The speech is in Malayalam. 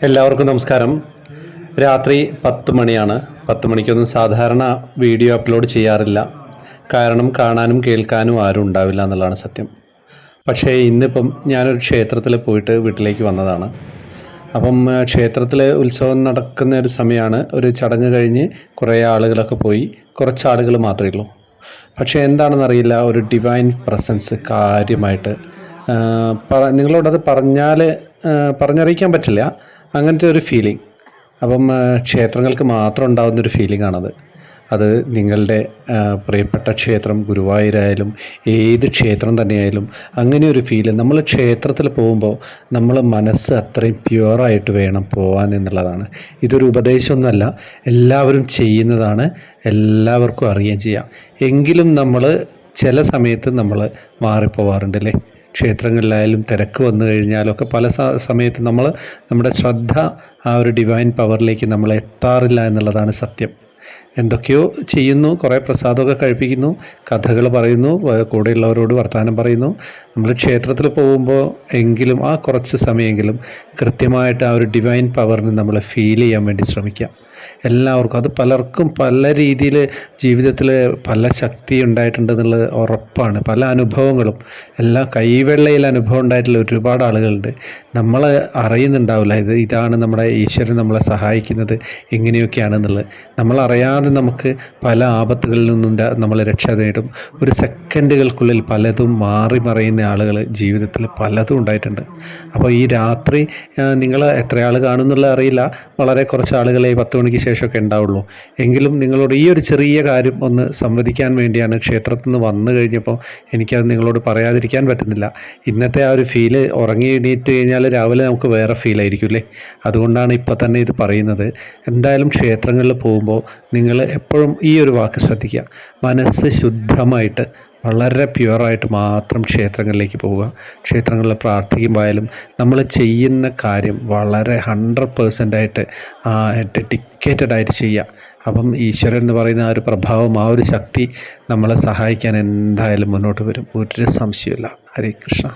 എല്ലാവർക്കും നമസ്കാരം. രാത്രി പത്ത് മണിയാണ്. പത്ത് മണിക്കൊന്നും സാധാരണ വീഡിയോ അപ്ലോഡ് ചെയ്യാറില്ല. കാരണം കാണാനും കേൾക്കാനും ആരും ഉണ്ടാവില്ല എന്നുള്ളതാണ് സത്യം. പക്ഷേ ഇന്നിപ്പം ഞാനൊരു ക്ഷേത്രത്തിൽ പോയിട്ട് വീട്ടിലേക്ക് വന്നതാണ്. അപ്പം ക്ഷേത്രത്തിൽ ഉത്സവം നടക്കുന്ന ഒരു സമയമാണ്. ഒരു ചടങ്ങ് കഴിഞ്ഞ് കുറേ ആളുകളൊക്കെ പോയി. കുറച്ച് ആളുകൾ മാത്രമേ ഉള്ളൂ. പക്ഷേ എന്താണെന്നറിയില്ല. ഒരു ഡിവൈൻ പ്രസൻസ് കാര്യമായിട്ട് നിങ്ങളോടത് പറഞ്ഞാൽ പറഞ്ഞറിയിക്കാൻ പറ്റില്ല. അങ്ങനത്തെ ഒരു ഫീലിംഗ് അപ്പം ക്ഷേത്രങ്ങൾക്ക് മാത്രം ഉണ്ടാകുന്ന ഒരു ഫീലിംഗ് ആണത്. അത് നിങ്ങളുടെ പ്രിയപ്പെട്ട ക്ഷേത്രം ഗുരുവായൂരായാലും ഏത് ക്ഷേത്രം തന്നെയായാലും അങ്ങനെ ഒരു ഫീൽ നമ്മൾ ക്ഷേത്രത്തിൽ പോകുമ്പോൾ നമ്മൾ മനസ്സ് അത്രയും പ്യുവറായിട്ട് വേണം പോകാൻ എന്നുള്ളതാണ്. ഇതൊരു ഉപദേശമൊന്നുമല്ല. എല്ലാവരും ചെയ്യുന്നതാണ്. എല്ലാവർക്കും അറിയുകയും ചെയ്യാം. എങ്കിലും നമ്മൾ ചില സമയത്ത് നമ്മൾ മാറിപ്പോവാറുണ്ട് അല്ലേ ക്ഷേത്രങ്ങളിലായാലും തിരക്ക് വന്നു കഴിഞ്ഞാലൊക്കെ പല സമയത്ത് നമ്മൾ നമ്മുടെ ശ്രദ്ധ ആ ഒരു ഡിവൈൻ പവറിലേക്ക് നമ്മൾ എത്താറില്ല എന്നുള്ളതാണ് സത്യം. എന്തൊക്കെയോ ചെയ്യുന്നു കുറേ പ്രസാദമൊക്കെ കഴിപ്പിക്കുന്നു കഥകൾ പറയുന്നു കൂടെയുള്ളവരോട് വർത്തമാനം പറയുന്നു. നമ്മൾ ക്ഷേത്രത്തിൽ പോകുമ്പോൾ എങ്കിലും ആ കുറച്ച് സമയമെങ്കിലും കൃത്യമായിട്ട് ആ ഒരു ഡിവൈൻ പവറിനെ നമ്മൾ ഫീൽ ചെയ്യാൻ വേണ്ടി ശ്രമിക്കാം. എല്ലാവർക്കും അത് പലർക്കും പല രീതിയിൽ ജീവിതത്തിൽ പല ശക്തി ഉണ്ടായിട്ടുണ്ടെന്നുള്ളത് ഉറപ്പാണ്. പല അനുഭവങ്ങളും എല്ലാ കൈവെള്ളയിൽ അനുഭവം ഉണ്ടായിട്ടുള്ള ഒരുപാട് ആളുകളുണ്ട്. നമ്മൾ അറിയുന്നുണ്ടാവില്ല ഇത് ഇതാണ് നമ്മുടെ ഈശ്വരൻ നമ്മളെ സഹായിക്കുന്നത് എങ്ങനെയൊക്കെയാണെന്നുള്ളത് നമ്മൾ അറിയാതെ നമുക്ക് പല ആപത്തുകളിൽ നിന്നും നമ്മൾ രക്ഷ നേടും. ഒരു സെക്കൻഡുകൾക്കുള്ളിൽ പലതും മാറി മറയുന്ന ആളുകൾ ജീവിതത്തിൽ പലതും ഉണ്ടായിട്ടുണ്ട്. അപ്പോൾ ഈ രാത്രി നിങ്ങൾ എത്ര ആൾ കാണുന്നുള്ള അറിയില്ല. വളരെ കുറച്ച് ആളുകളെ പത്ത് മണിക്ക് ശേഷമൊക്കെ ഉണ്ടാവുള്ളൂ. എങ്കിലും നിങ്ങളോട് ഈ ഒരു ചെറിയ കാര്യം ഒന്ന് സംവദിക്കാൻ വേണ്ടിയാണ് ക്ഷേത്രത്തിൽ നിന്ന് വന്നു കഴിഞ്ഞപ്പോൾ എനിക്കത് നിങ്ങളോട് പറയാതിരിക്കാൻ പറ്റുന്നില്ല. ഇന്നത്തെ ആ ഒരു ഫീൽ ഉറങ്ങി എണീറ്റ് കഴിഞ്ഞാൽ രാവിലെ നമുക്ക് വേറെ ഫീലായിരിക്കും അല്ലേ? അതുകൊണ്ടാണ് ഇപ്പോൾ തന്നെ ഇത് പറയുന്നത്. എന്തായാലും ക്ഷേത്രങ്ങളിൽ പോകുമ്പോൾ നിങ്ങൾ എപ്പോഴും ഈ ഒരു വാക്ക് ശ്രദ്ധിക്കുക. മനസ്സ് ശുദ്ധമായിട്ട് വളരെ പ്യുവറായിട്ട് മാത്രം ക്ഷേത്രങ്ങളിലേക്ക് പോവുക. ക്ഷേത്രങ്ങളിൽ പ്രാർത്ഥിക്കുമ്പോഴായാലും നമ്മൾ ചെയ്യുന്ന കാര്യം വളരെ ഹൺഡ്രഡ് പേഴ്സന്റ് ആയിട്ട് ഡെഡിക്കേറ്റഡ് ആയിട്ട് ചെയ്യുക. അപ്പം ഈശ്വരൻ എന്ന് പറയുന്ന ആ ഒരു പ്രഭാവം ആ ഒരു ശക്തി നമ്മളെ സഹായിക്കാൻ എന്തായാലും മുന്നോട്ട് വരും. ഒരു സംശയമില്ല ഹരേ കൃഷ്ണ.